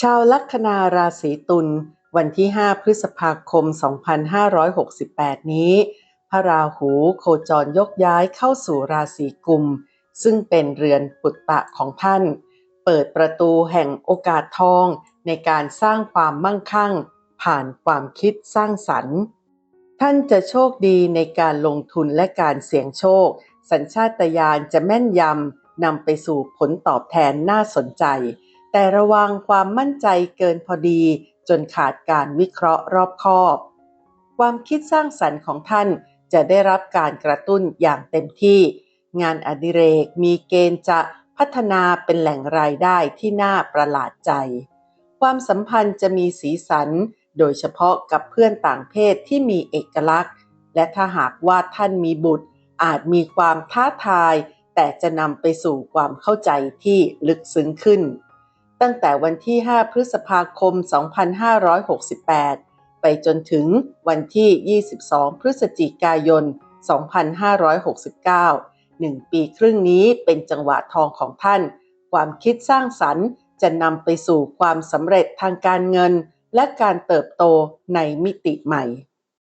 ชาวลัคนาราศีตุลวันที่ 5 พฤษภาคม 2568 นี้ พระราหูโคจรยกย้ายเข้าสู่ราศีกุม ซึ่งเป็นเรือนปุตตะของท่าน เปิดประตูแห่งโอกาสทองในการสร้างความมั่งคั่ง ผ่านความคิดสร้างสรรค์ ท่านจะโชคดีในการลงทุนและการเสี่ยงโชค สัญชาตญาณจะแม่นยำนำไปสู่ผลตอบแทนน่าสนใจ แต่ระวังความมั่นใจเกินพอดี จนขาดการวิเคราะห์รอบคอบ ความคิดสร้างสรรค์ของท่านจะได้รับการกระตุ้นอย่างเต็มที่ งานอดิเรกมีเกณฑ์จะพัฒนาเป็นแหล่งรายได้ที่น่าประหลาดใจ ความสัมพันธ์จะมีสีสัน โดยเฉพาะกับเพื่อนต่างเพศที่มีเอกลักษณ์ และถ้าหากว่าท่านมีบุตร อาจมีความท้าทาย แต่จะนำไปสู่ความเข้าใจที่ลึกซึ้งขึ้น ตั้งแต่วันที่ 5 พฤษภาคม 2568 ไปจนถึงวันที่ 22 พฤศจิกายน 2569หนึ่งปีครึ่งนี้เป็นจังหวะทองของท่าน ความคิดสร้างสรรค์จะนำไปสู่ความสำเร็จทางการเงิน และการเติบโตในมิติใหม่